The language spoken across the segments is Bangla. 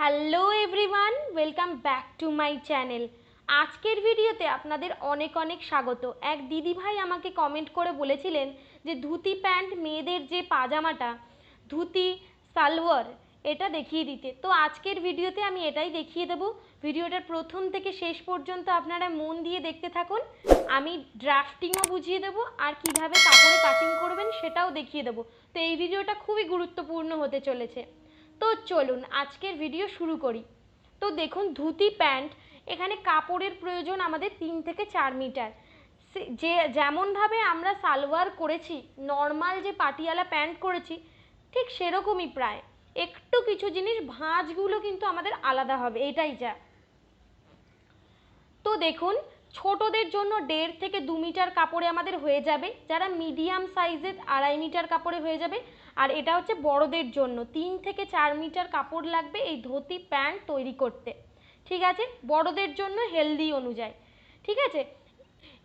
Hello everyone welcome back to my channel আজকের ভিডিওতে আপনাদের অনেক অনেক স্বাগত। এক দিদিভাই আমাকে কমেন্ট করে বলেছিলেন যে ধুতি প্যান্ট মেয়েদের যে পাজামাটা, ধুতি, সালোয়ার, এটা দেখিয়ে দিতে। তো আজকের ভিডিওতে আমি এটাই দেখিয়ে দেবো। ভিডিওটার প্রথম থেকে শেষ পর্যন্ত আপনারা মন দিয়ে দেখতে থাকুন। আমি ড্রাফটিংও বুঝিয়ে দেবো আর কীভাবে কাপড়ে কাটিং করবেন সেটাও দেখিয়ে দেবো। তো এই ভিডিওটা খুবই গুরুত্বপূর্ণ হতে চলেছে। তো চলুন, আজকের ভিডিও শুরু করি। তো দেখুন, ধুতি প্যান্ট, এখানে কাপড়ের প্রয়োজন আমাদের তিন থেকে চার মিটার। যে, যেমনভাবে আমরা সালোয়ার করেছি নর্মাল যে পাটিয়ালা প্যান্ট করেছি, ঠিক সেরকমই প্রায়। একটু কিছু জিনিস, ভাঁজগুলো কিন্তু আমাদের আলাদা হবে, এটাই যা। তো দেখুন ছোটদের জন্য দেড় থেকে দু মিটার কাপড়ে আমাদের হয়ে যাবে। যারা মিডিয়াম সাইজের আড়াই মিটার কাপড়ে হয়ে যাবে। আর এটা হচ্ছে বড়দের জন্য। তিন থেকে চার মিটার কাপড় লাগবে এই ধুতি, প্যান্ট তৈরি করতে। ঠিক আছে? বড়দের জন্য হেলদি অনুযায়ী। ঠিক আছে?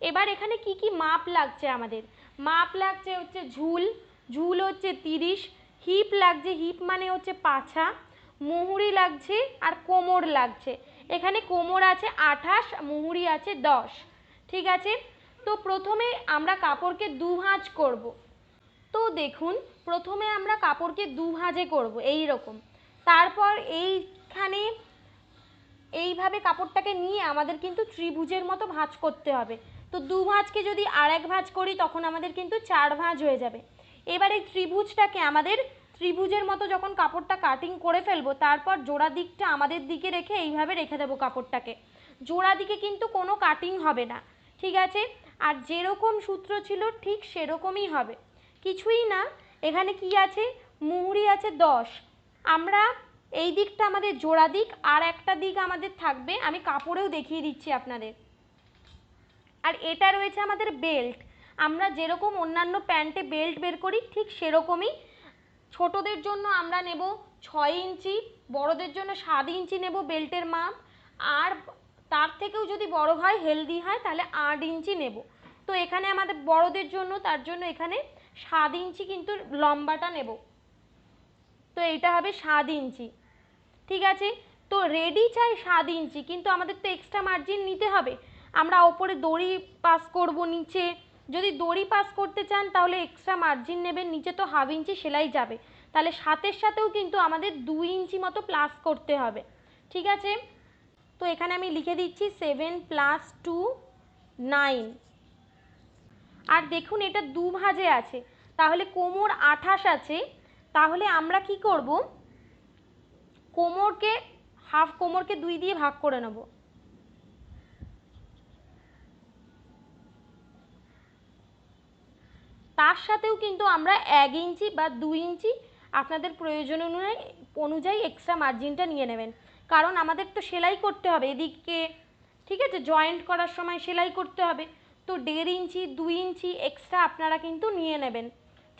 এবার এখানে কি কি মাপ লাগছে আমাদের? মাপ লাগছে হচ্ছে ঝুল। ঝুল হচ্ছে তিরিশ। হিপ লাগছে, হিপ মানে হচ্ছে পাছা। মুহুরি লাগছে আর কোমর লাগছে। এখানে কোমর আছে আঠাশ, মুহুরি আছে দশ। ঠিক আছে? তো প্রথমে আমরা কাপড়কে দু ভাঁজ করব। তো দেখুন, প্রথমে আমরা কাপড়কে দু ভাঁজে করব এই রকম তারপর এইখানে এইভাবে কাপড়টাকে নিয়ে আমাদের কিন্তু ত্রিভুজের মতো ভাঁজ করতে হবে। তো দু ভাঁজকে যদি আর এক ভাঁজ করি, তখন আমাদের কিন্তু চার ভাঁজ হয়ে যাবে। এবার এই ত্রিভুজটাকে আমাদের ত্রিভুজের মতো যখন কাপড়টা কাটিং করে ফেলব, তারপর জোড়া দিকটা আমাদের দিকে রেখে এইভাবে রেখে দেবো কাপড়টাকে। জোড়া দিকে কিন্তু কোনো কাটিং হবে না, ঠিক আছে? আর যেরকম সূত্র ছিল ঠিক সেরকমই হবে। কিছুই না, এখানে কি আছে? মুহুরি আছে দশ। আমরা এই দিকটা আমাদের জোড়া দিক, আর একটা দিক আমাদের থাকবে, আমি কাপড়েও দেখিয়ে দিচ্ছি আপনাদের। আর এটা রয়েছে আমাদের বেল্ট আমরা যেরকম অন্যান্য প্যান্টে বেল্ট বের করি, ঠিক সেরকমই ছোটদের জন্য আমরা নেব ছয় ইঞ্চি, বড়দের জন্য সাত ইঞ্চি নেব বেল্টের মাপ আর তার থেকেও যদি বড় হয়, হেলদি হয়, তাহলে আট ইঞ্চি নেব। তো এখানে আমাদের বড়দের জন্য, তার জন্য এখানে সাত ইঞ্চি কিন্তু লম্বাটা নেব। তো এইটা হবে সাত ইঞ্চি। ঠিক আছে? তো রেডি চাই সাত ইঞ্চি, কিন্তু আমাদের তো এক্সট্রা মার্জিন নিতে হবে। আমরা ওপরে দড়ি পাস করব নিচে যদি দড়ি পাস করতে চান, তাহলে এক্সট্রা মার্জিন নেবেন, নিচে তো হাফ ইঞ্চি সেলাই যাবে। তাহলে সাতের সাথেও কিন্তু আমাদের দুই ইঞ্চি মতো প্লাস করতে হবে। ঠিক আছে? তো এখানে আমি লিখে দিচ্ছি সেভেন প্লাস টু নাইন আর দেখুন, এটা দু ভাজে আছে। তাহলে কোমর আঠাশ আছে। তাহলে আমরা কি করব? কোমরকে হাফ কোমরকে দুই দিয়ে ভাগ করে নেব। তার সাথেও কিন্তু আমরা এক ইঞ্চি বা দুই ইঞ্চি আপনাদের প্রয়োজন অনুযায়ী অনুযায়ী এক্সট্রা মার্জিনটা নিয়ে নেবেন। কারণ আমাদের তো সেলাই করতে হবে এদিকে, ঠিক আছে? জয়েন্ট করার সময় সেলাই করতে হবে। তো দেড় ইঞ্চি, দুই ইঞ্চি এক্সট্রা আপনারা কিন্তু নিয়ে নেবেন।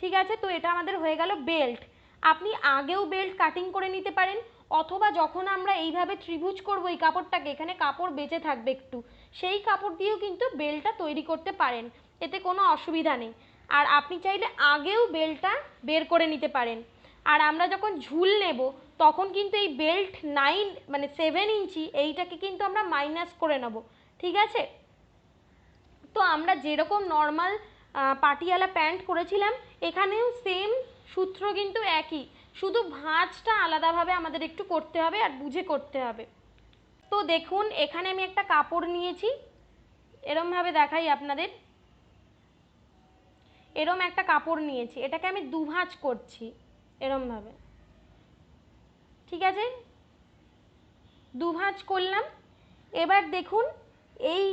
ঠিক আছে? তো এটা আমাদের হয়ে গেল বেল্ট আপনি আগেও বেল্ট কাটিং করে নিতে পারেন, অথবা যখন আমরা এইভাবে ত্রিভুজ করব, এই কাপড়টাকে, এখানে কাপড় বেঁচে থাকবে একটু, সেই কাপড় দিয়েও কিন্তু বেলটা তৈরি করতে পারেন। এতে কোনো অসুবিধা নেই। আর আপনি চাইলে আগেও বেলটা বের করে নিতে পারেন। আর আমরা যখন ঝুল নেব, তখন কিন্তু এই বেল্ট নাইন মানে সেভেন ইঞ্চি, এইটাকে কিন্তু আমরা মাইনাস করে নেব। ঠিক আছে? তো আমরা যেরকম নর্মাল পাটিয়ালা প্যান্ট করেছিলাম, এখানেও সেম সূত্র কিন্তু একই। শুধু ভাঁজটা আলাদাভাবে আমাদের একটু করতে হবে আর বুঝে করতে হবে। তো দেখুন, এখানে আমি একটা কাপড় নিয়েছি। এরমভাবে দেখাই আপনাদের। এরম একটা কাপড় নিয়েছি, এটাকে আমি দুভাঁজ করছি এরমভাবে। ঠিক আছে? দুভাঁজ করলাম। এবার দেখুন, এই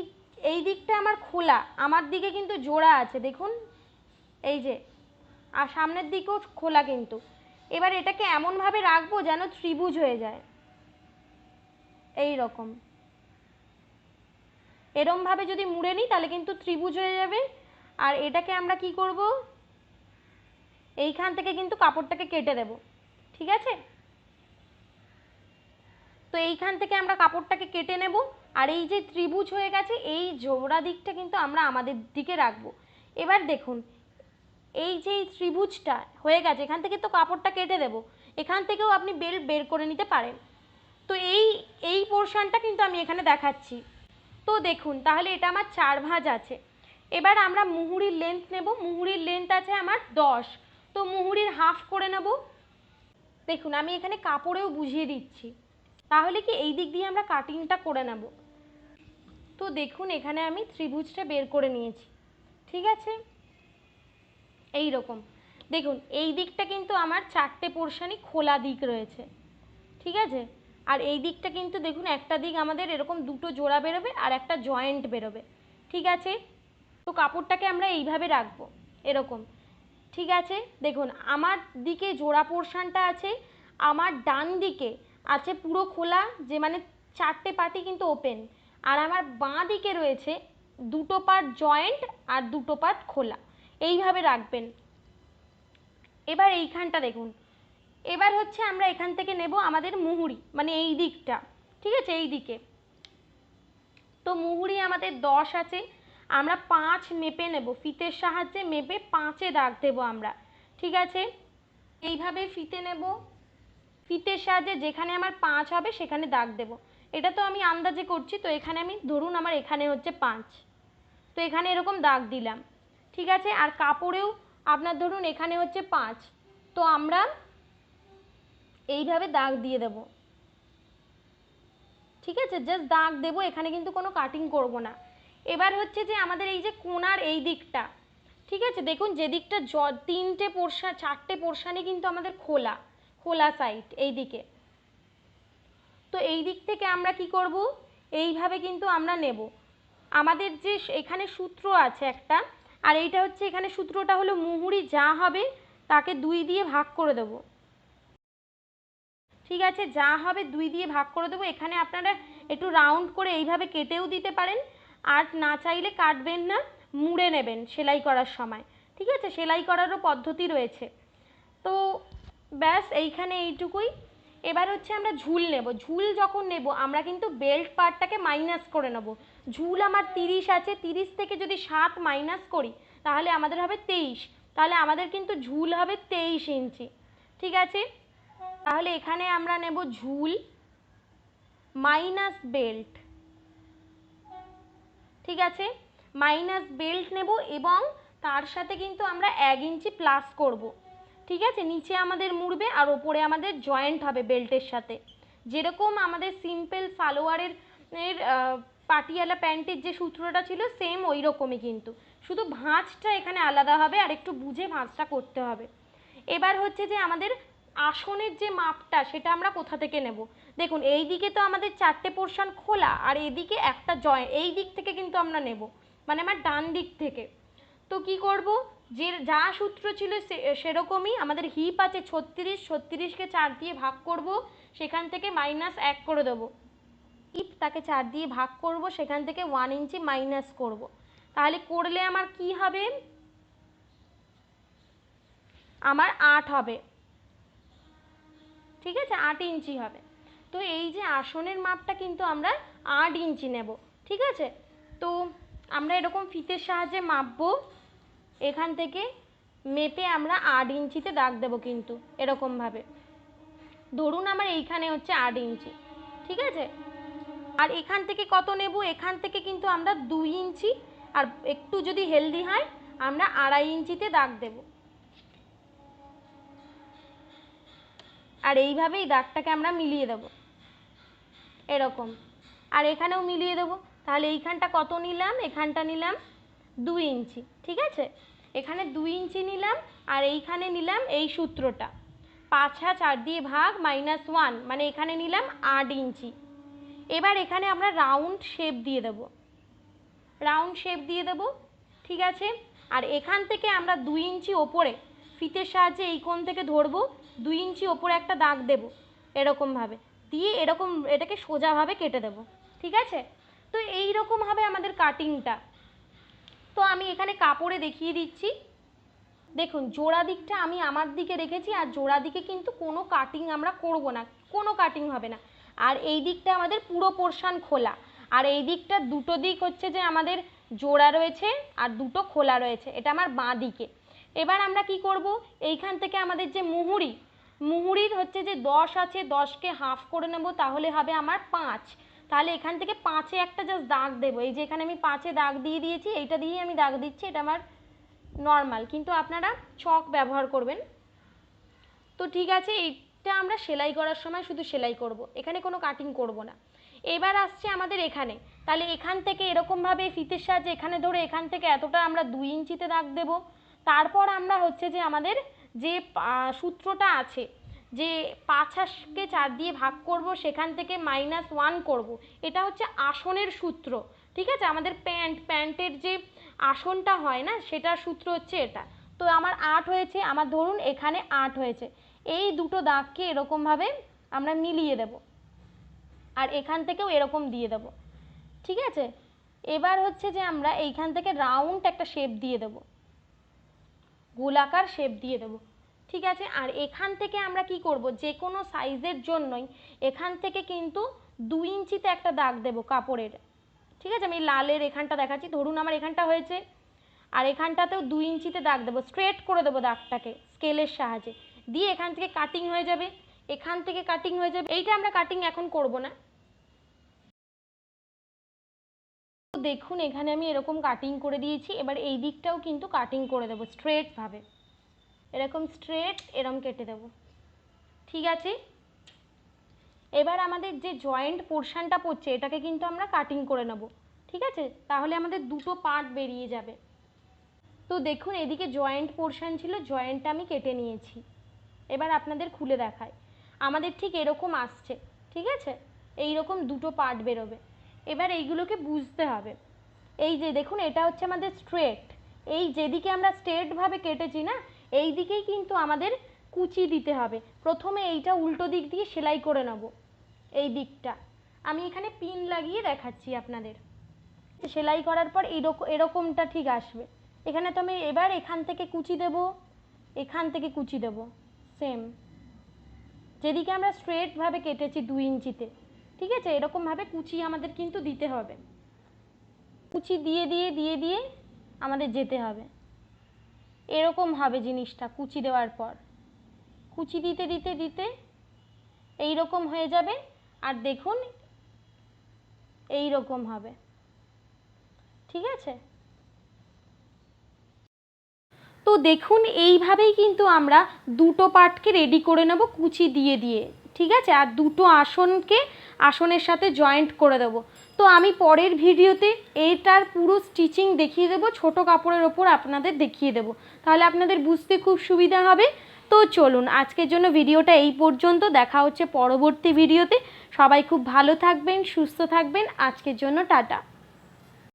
এই দিকটা আমার খোলা, আমার দিকে কিন্তু জোড়া আছে, দেখুন। এই যে, আর সামনের দিকেও খোলা কিন্তু। এবার এটাকে এমনভাবে রাখব যেন ত্রিভুজ হয়ে যায়। এই রকম এরমভাবে যদি মুড়ে নিই, তাহলে কিন্তু ত্রিভুজ হয়ে যাবে। আর এটাকে আমরা কি করব? এইখান থেকে কিন্তু কাপড়টাকে কেটে দেব, ঠিক আছে? তো এইখান থেকে আমরা কাপড়টাকে কেটে নেব, আর এই যে ত্রিভুজ হয়ে গেছে, এই জোড়া দিকটা কিন্তু আমরা আমাদের দিকে রাখব। এবার দেখুন, এই যে ত্রিভুজটা হয়ে গেছে, এখান থেকে তো কাপড়টা কেটে দেব, এখান থেকেও আপনি বেল বের করে নিতে পারেন। তো এই এই পোর্শনটা কিন্তু আমি এখানে দেখাচ্ছি। তো দেখুন, তাহলে এটা আমার চার ভাঁজ আছে। এবার আমরা মুহুরির লেন্থ নেব। মুহুরির লেন্থ আছে আমার দশ। তো মুহুরির হাফ করে নেব। দেখুন, আমি এখানে কাপড়েও বুঝিয়ে দিচ্ছি। তাহলে কি এই দিক দিয়ে আমরা কাটিংটা করে নেব? তো দেখুন, এখানে আমি ত্রিভুজটা বের করে নিয়েছি। ঠিক আছে? এই রকম দেখুন, এই দিকটা কিন্তু আমার চারটে পোর্শনই খোলা দিক রয়েছে। ঠিক আছে? আর এই দিকটা কিন্তু দেখুন, একটা দিক আমাদের এরকম দুটো জোড়া বেরোবে আর একটা জয়েন্ট বেরোবে। ঠিক আছে? তো কাপড়টাকে আমরা এইভাবে রাখব, এরকম। ঠিক আছে? দেখুন, আমার দিকে জোড়া পোর্শনটা আছে, আমার ডান দিকে আছে পুরো খোলা, যে মানে চারটে পাটি কিন্তু ওপেন আর আমার বাঁ দিকে রয়েছে দুটো পার্ট জয়েন্ট আর দুটো পার্ট খোলা। এইভাবে রাখবেন। এবার এইখানটা দেখুন। এবার হচ্ছে আমরা এখান থেকে নেব আমাদের মুহুরি মানে এই দিকটা। ঠিক আছে? এই দিকে। তো মুহুরি আমাদের দশ আছে আমরা পাঁচ মেপে নেব, ফিতের সাহায্যে মেপে পাঁচে দাগ দেবো আমরা, ঠিক আছে? এইভাবে ফিতে নেব, ফিতের সাহায্যে যেখানে আমার পাঁচ হবে সেখানে দাগ দেব। এটা তো আমি আন্দাজে করছি, তো এখানে আমি ধরুন আমার এখানে হচ্ছে পাঁচ, তো এখানে এরকম দাগ দিলাম, ঠিক আছে? আর কাপড়েও আপনার ধরুন এখানে হচ্ছে পাঁচ, তো আমরা এইভাবে দাগ দিয়ে দেব, ঠিক আছে? জাস্ট দাগ দেবো, এখানে কিন্তু কোনো কাটিং করব না। এবার হচ্ছে যে আমাদের এই যে কোনার এই দিকটা, ঠিক আছে? দেখুন, যে দিকটা জ, তিনটে পোর্শন চারটে পোর্শানে কিন্তু আমাদের খোলা খোলা সাইড এই দিকে। তো এই দিক থেকে আমরা কি করব? এইভাবে কিন্তু আমরা নেব। আমাদের যে এখানে সূত্র আছে একটা, আর এইটা হচ্ছে এখানে সূত্রটা হলো মুহুরি যা হবে তাকে দুই দিয়ে ভাগ করে দেবো। ঠিক আছে? যা হবে দুই দিয়ে ভাগ করে দেবো। এখানে আপনারা একটু রাউন্ড করে এইভাবে কেটেও দিতে পারেন। আর না চাইলে কাটবেন না, মুড়ে নেবেন সেলাই করার সময়। ঠিক আছে? সেলাই করারও পদ্ধতি রয়েছে। তো ব্যাস, এইখানে এইটুকুই। এবার হচ্ছে আমরা ঝুল নেব। ঝুল যখন নেব, আমরা কিন্তু বেল্ট পার্টটাকে মাইনাস করে নেব। ঝুল আমার তিরিশ আছে, তিরিশ থেকে যদি সাত মাইনাস করি, তাহলে আমাদের হবে তেইশ। তাহলে আমাদের কিন্তু ঝুল হবে তেইশ ইঞ্চি। ঠিক আছে? তাহলে এখানে আমরা নেব ঝুল মাইনাস বেল্ট। ঠিক আছে? মাইনাস বেল্ট নেব এবং তার সাথে কিন্তু আমরা এক ইঞ্চি প্লাস করব। ঠিক আছে? নিচে আমাদের মুড়বে আর ওপরে আমাদের জয়েন্ট হবে বেল্টের সাথে। যেরকম আমাদের সিম্পল সালোয়ারের, এর পাটিয়ালা প্যান্টের যে সূত্রটা ছিল সেম ওই রকমই কিন্তু। শুধু ভাঁজটা এখানে আলাদা হবে আর একটু বুঝে ভাঁজটা করতে হবে। এবার হচ্ছে যে আমাদের আসনের যে মাপটা, সেটা আমরা কোথা থেকে নেব? দেখুন, এই দিকে তো আমাদের চারটে পোর্শন খোলা, আর এদিকে একটা জয় এই দিক থেকে কিন্তু আমরা নেব মানে আমার ডান দিক থেকে। তো কি করব? যে যা সূত্র ছিল সেরকমই আমাদের হিপ আছে ছত্রিশ, ছত্রিশকে চার দিয়ে ভাগ করব, সেখান থেকে মাইনাস এক করে দেবো। হিপ তাকে চার দিয়ে ভাগ করব, সেখান থেকে ওয়ান ইঞ্চি মাইনাস করব। তাহলে করলে আমার কি হবে? আমার আট হবে। ঠিক আছে? আট ইঞ্চি হবে। তো এই যে আসনের মাপটা কিন্তু আমরা আট ইঞ্চি নেব, ঠিক আছে? তো আমরা এরকম ফিতের সাহায্যে মাপবো। এখান থেকে মেপে আমরা আট ইঞ্চিতে দাগ দেবো কিন্তু, এরকমভাবে। ধরুন আমার এইখানে হচ্ছে আট ইঞ্চি, ঠিক আছে? আর এখান থেকে কত নেব? এখান থেকে কিন্তু আমরা দুই ইঞ্চি, আর একটু যদি হেলদি হয়, আমরা আড়াই ইঞ্চিতে দাগ দেবো। আর এইভাবেই দাগটাকে আমরা মিলিয়ে দেবো। এরকম। আর এখানেও মিলিয়ে দেবো। তাহলে এইখানটা কত নিলাম? এখানটা নিলাম দুই ইঞ্চি, ঠিক আছে? এখানে দুই ইঞ্চি নিলাম আর এইখানে নিলাম এই সূত্রটা। পাঁচা চার দিয়ে ভাগ মাইনাস ওয়ান মানে এখানে নিলাম আট ইঞ্চি। এবার এখানে আমরা রাউন্ড শেপ দিয়ে দেব। রাউন্ড শেপ দিয়ে দেব, ঠিক আছে? আর এখান থেকে আমরা দুই ইঞ্চি ওপরে ফিতের সাহায্যে এই কোণ থেকে ধরবো, দুই ইঞ্চি ওপরে একটা দাগ দেবো, এরকমভাবে। দিয়ে এরকম, এটাকে সোজাভাবে কেটে দেব, ঠিক আছে? তো এই রকমভাবে আমাদের কাটিংটা। তো আমি এখানে কাপড়ে দেখিয়ে দিচ্ছি। দেখুন, জোড়া দিকটা আমি আমার দিকে রেখেছি, আর জোড়া দিকে কিন্তু কোনো কাটিং আমরা করব না, কোনো কাটিং হবে না। আর এই দিকটা আমাদের পুরো পোর্শান খোলা। আর এই দিকটা দুটো দিক হচ্ছে যে আমাদের জোড়া রয়েছে, আর দুটো খোলা রয়েছে। এটা আমার বাঁ দিকে। এবার আমরা কি করব? এইখান থেকে আমাদের যে মুহুরি, মুহুরির হচ্ছে যে দশ আছে, দশকে হাফ করে নেব, তাহলে হবে আমার পাঁচ। তাহলে এখান থেকে পাঁচে একটা জাস্ট দাগ দেবো। এই যে এখানে আমি পাঁচে দাগ দিয়ে দিয়েছি, এইটা দিয়েই আমি দাগ দিচ্ছি, এটা আমার নর্মাল কিন্তু আপনারা চক ব্যবহার করবেন। তো ঠিক আছে, এইটা আমরা সেলাই করার সময় শুধু সেলাই করব, এখানে কোনো কাটিং করব না। এবার আসছে আমাদের এখানে। তাহলে এখান থেকে এরকমভাবে ফিতের সাহায্যে এখানে ধরে এখান থেকে এতটা আমরা দুই ইঞ্চিতে দাগ দেব। তারপর আমরা হচ্ছে যে আমাদের যে সূত্রটা আছে, যে পাঁচ হাসকে চার দিয়ে ভাগ করব, সেখান থেকে মাইনাস ওয়ান করব, এটা হচ্ছে আসনের সূত্র, ঠিক আছে? আমাদের প্যান্ট, প্যান্টের যে আসনটা হয় না, সেটার সূত্র হচ্ছে এটা। তো আমার আট হয়েছে, আমার ধরুন এখানে আট হয়েছে, এই দুটো দাগকে এরকমভাবে আমরা মিলিয়ে দেব, আর এখান থেকেও এরকম দিয়ে দেব, ঠিক আছে? এবার হচ্ছে যে আমরা এইখান থেকে রাউন্ড একটা শেপ দিয়ে দেব গোলাকার শেপ দিয়ে দেবো। ঠিক আছে? আর এখান থেকে আমরা কি করব? যে কোনো সাইজের জন্যই এখান থেকে কিন্তু দুই ইঞ্চিতে একটা দাগ দেব কাপড়ের। ঠিক আছে? আমি লালের এখানটা দেখাচ্ছি। ধরুন আমার এখানটা হয়েছে। আর এখানটাতেও দুই ইঞ্চিতে দাগ দেবো। স্ট্রেট করে দেবো দাগটাকে স্কেলের সাহায্যে। দিয়ে এখান থেকে কাটিং হয়ে যাবে। এখান থেকে কাটিং হয়ে যাবে। এইটা আমরা কাটিং এখন করব না। দেখুন, এখানে আমি এরকম কাটিং করে দিয়েছি। এবার এই দিকটাও কিন্তু কাটিং করে দেবো স্ট্রেটভাবে এরকম স্ট্রেট এরকম কেটে দেবো। ঠিক আছে? এবার আমাদের যে জয়েন্ট পোর্শনটা পড়ছে, এটাকে কিন্তু আমরা কাটিং করে নেব। ঠিক আছে? তাহলে আমাদের দুটো পার্ট বেরিয়ে যাবে। তো দেখুন, এদিকে জয়েন্ট পোর্শন ছিল জয়েন্টটা আমি কেটে নিয়েছি। এবার আপনাদের খুলে দেখাই। আমাদের ঠিক এরকম আসছে। ঠিক আছে? এই রকম দুটো পার্ট বেরোবে। এবার এইগুলোকে বুঝতে হবে। এই যে দেখুন, এটা হচ্ছে আমাদের স্ট্রেট এই যেদিকে আমরা স্ট্রেটভাবে কেটেছি না এই দিকেই কিন্তু আমাদের কুচি দিতে হবে। প্রথমে এইটা উল্টো দিক দিয়ে সেলাই করে নেব, এই দিকটা। আমি এখানে পিন লাগিয়ে দেখাচ্ছি আপনাদের। সেলাই করার পর এরকম এরকমটা ঠিক আসবে। এখানে তো আমি এবার এখান থেকে কুচি দেব, এখান থেকে কুচি দেব সেম যেদিকে আমরা স্ট্রেটভাবে কেটেছি দুই ইঞ্চিতে ঠিক আছে? এরকমভাবে কুচি আমাদের কিন্তু দিতে হবে। কুচি দিয়ে দিয়ে দিয়ে দিয়ে আমাদের যেতে হবে। এরকম হবে জিনিসটা কুচি দেওয়ার পর। কুচি দিতে দিতে দিতে এই রকম হয়ে যাবে আর দেখুন এই রকম হবে। ঠিক আছে? তো দেখুন এইভাবেই কিন্তু আমরা দুটো পার্টকে রেডি করে নেব কুচি দিয়ে দিয়ে। ঠিক আছে? আর দুটো আসনকে, আসনের সাথে জয়েন্ট করে দেবো। তো আমি পরের ভিডিওতে এইটার পুরো স্টিচিং দেখিয়ে দেবো, ছোট কাপড়ের ওপর আপনাদের দেখিয়ে দেবো। তাহলে আপনাদের বুঝতে খুব সুবিধা হবে। তো চলুন, আজকের জন্য ভিডিওটা এই পর্যন্ত। দেখা হচ্ছে পরবর্তী ভিডিওতে। সবাই খুব ভালো থাকবেন, সুস্থ থাকবেন। আজকের জন্য টাটা।